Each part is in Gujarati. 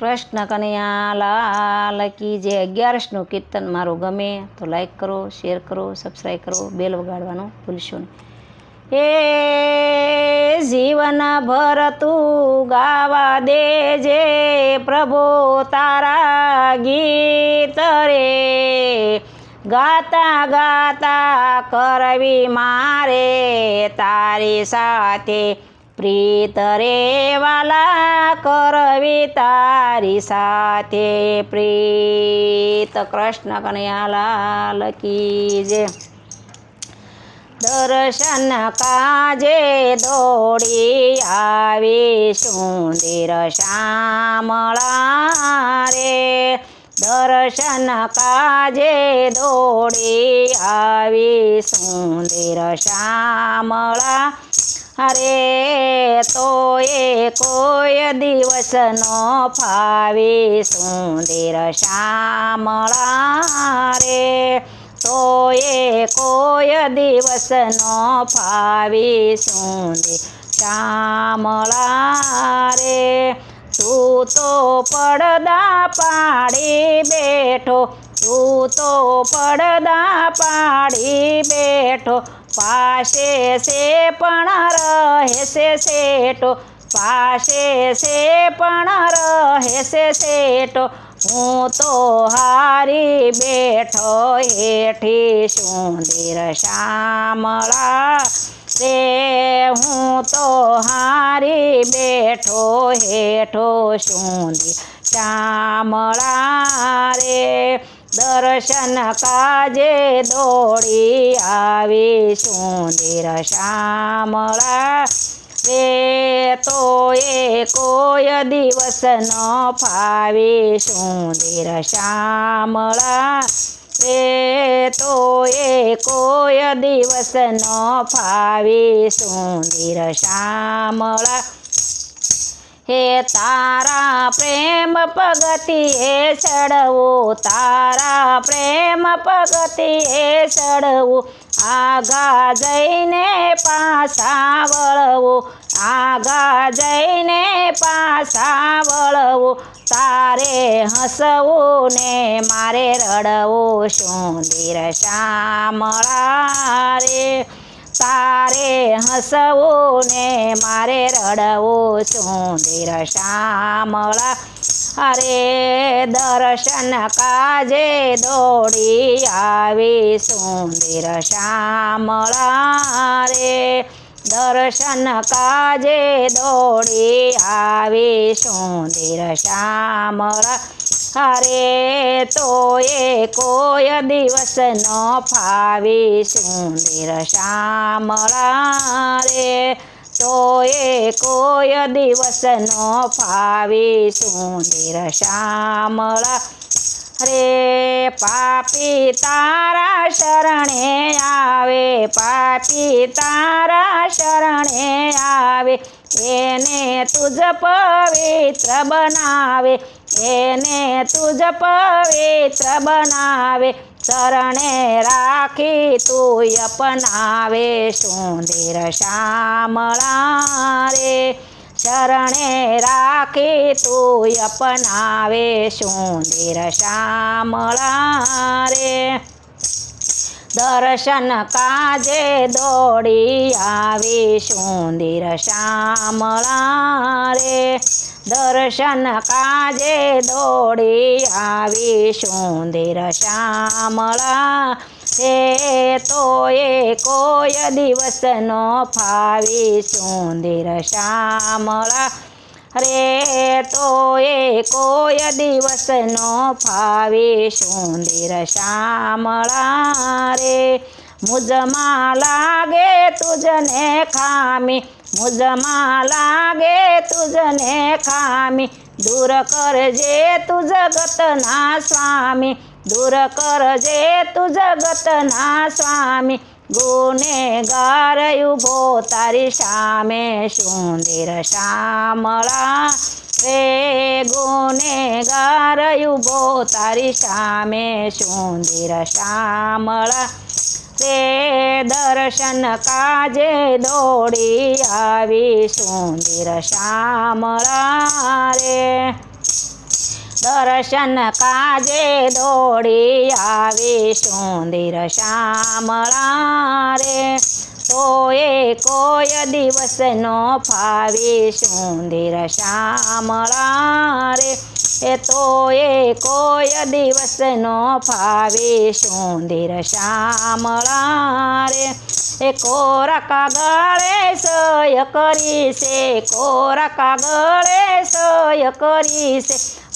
કૃષ્ણ કન્યા, લાલ જે અગિયારસનું કીર્તન મારું ગમે તો લાઈક કરો શેર કરો સબસ્ક્રાઈબ કરો બેલ વગાડવાનું ભૂલશો નહીં. એ જીવન ભર તું ગાવા દેજે પ્રભુ, તારા ગીત રે. ગાતા ગાતા કરવી મારે તારી સાથે. પ્રીત રે વાલા કરવી તારી સાથે. પ્રીત કૃષ્ણ કનૈયાલાલ કી જે દર્શન કાજે દોડી આવી સુંદર શ્યામળા રે. દર્શન કાજે દોડી આવી સુંદર શ્યામળા અરે તો એ કોઈ દિવસ નો ફાવી સુંદર શ્યામળા રે. તો એ કોઈ દિવસ નો ફાવી સુંદર શ્યામળા રે. તું તો પડદા પાડી બેઠો, તું તો પડદા પાડી બેઠો પાસે છે પણ રહેશે શેઠો. પાસે છે પણ રહેશે શેઠો. હું તો હારી બેઠો હેઠી સુંદર શામળા. રે, હું તો હારી બેઠો હેઠો સુંદર શામળા. રે, દર્શન કાજે દોડી આવી સુંદર શામળા. રે તો એ કોઈ દિવસ ન ફાવી સુંદર શામળા. રે તો એ કોઈ દિવસ ન ફાવી સુંદર શ્યામળા હે તારા પ્રેમ પગતિએ ચડવું, તારા પ્રેમ પગતિએ ચડવું. આગા જઈને પાછા વળવું, આગા જઈને પાછા વળવું. તારે હસવું ને મારે રડવું, સુંદર શ્યામળા રે. તારે હસવું ને મારે રડવું સુંદર શ્યામળા. અરે દર્શન કાજે દોડી આવી સુંદર શ્યામળા રે. દર્શન કાજે દોડી આવી સુંદર શ્યામળા. અરે તો એ કોઈ દિવસ ન ફાવી સુંદર શ્યામળા રે તો એ કોઈ દિવસ ન ફાવી સુંદર શ્યામળા રે પાપી તારા શરણે આવે, પાપી તારા શરણે આવે. એને તુજ પવિત્ર બનાવે, એને તુજ પવિત્ર બનાવે, શરણે રાખી તું અપનાવે, સુંદર શામળા રે. શરણે રાખી તું અપનાવે, સુંદર શામળા રે. દર્શન કાજે દોડી આવી સુંદર શ્યામળા રે દર્શન કાજે દોડી આવી સુંદર શ્યામળા તે તો એ કોઈ દિવસ નો ફાવી સુંદર શ્યામળા રે તો એ કોઈ દિવસ નો ફાવી સુંદર શ્યામળા રે મુજમાં લાગે તુજને ખામી મુજમાં લાગે તુજને ખામી દૂર કરજે તું જગતના સ્વામી દૂર કરજે તું જગતના સ્વામી ગુનેગાર ઊભો તારી સામે સુંદર શામળા. રે ગુનેગાર ઊભો તારી સામે સુંદર શામળા. રે દર્શન કાજે દોડી આવી સુંદર શામળા રે. દર્શન કાજે દોડી આવીશું સુંદર શ્યામળા રે તો એ કોઈ દિવસ નો ફાવી સુંદર શ્યામળા રે એ તો એ કોઈ દિવસ નો ફાવી સુંદર શ્યામળા રે એ કોરા કાગળે સોય કરી છે, કોરા કાગળે સોય કરી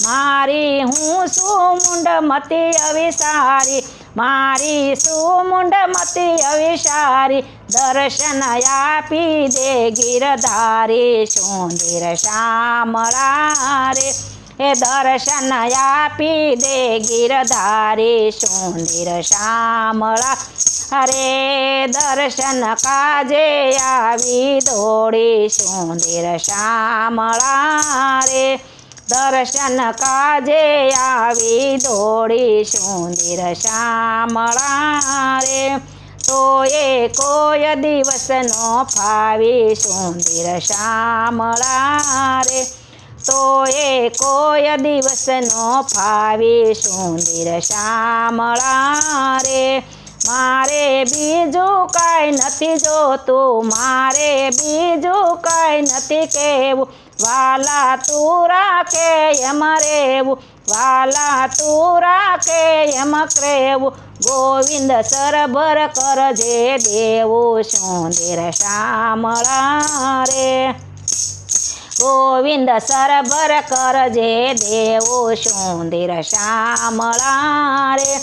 મારી હું શું મુંડ મતી અવિસારી, મારી શું મુંડ મતી અવિસારી, દર્શન આપી દે ગીરધારી. સુંદર શ્યામળા રે? એ દર્શન આપી દે ગીરધારી સુંદર શ્યામળા અરે દર્શન કાજે આવી દોડી સુંદર શામળા રે. દર્શન કાજે આવી દોડી સુંદર શામળા રે. તો એ કોઈ દિવસનો ફાવી સુંદર શામળા રે. તો એ કોઈ દિવસ નો ફાવી સુંદર શ્યામળા રે. મારે બીજું કાંઈ નથી જોતું, મારે બીજું કાંઈ નથી કહેવું. વાલા તું રાખે એમ રેવું વાલા તું રાખે એમ કરેવું ગોવિંદ સરભર કરજે દેવું સુંદર શામળા રે. ગોવિંદ સરભર કરજે દેવો સુંદર શ્યામળા રે.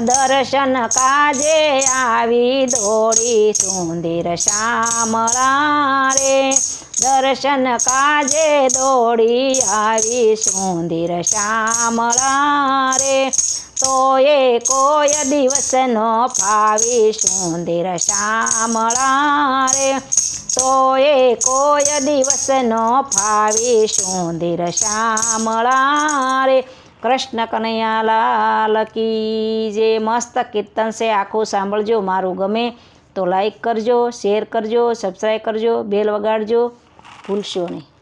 દર્શન કાજે આવી દોડી સુંદર શ્યામળા રે. દર્શન કાજે દોડી આવી સુંદર શ્યામળા રે. તો એ કોઈ દિવસ નો ફાવી સુંદર શ્યામળા રે. તો એ કોઈ દિવસ નો ફાવી સુંદર શ્યામળા રે કૃષ્ણ કનૈયા લાલ કી જે મસ્ત કીર્તન છે, આખું સાંભળજો, મારું ગમે તો લાઈક કરજો શેર કરજો સબસ્ક્રાઈબ કરજો બેલ વગાડજો, ભૂલશો નહીં.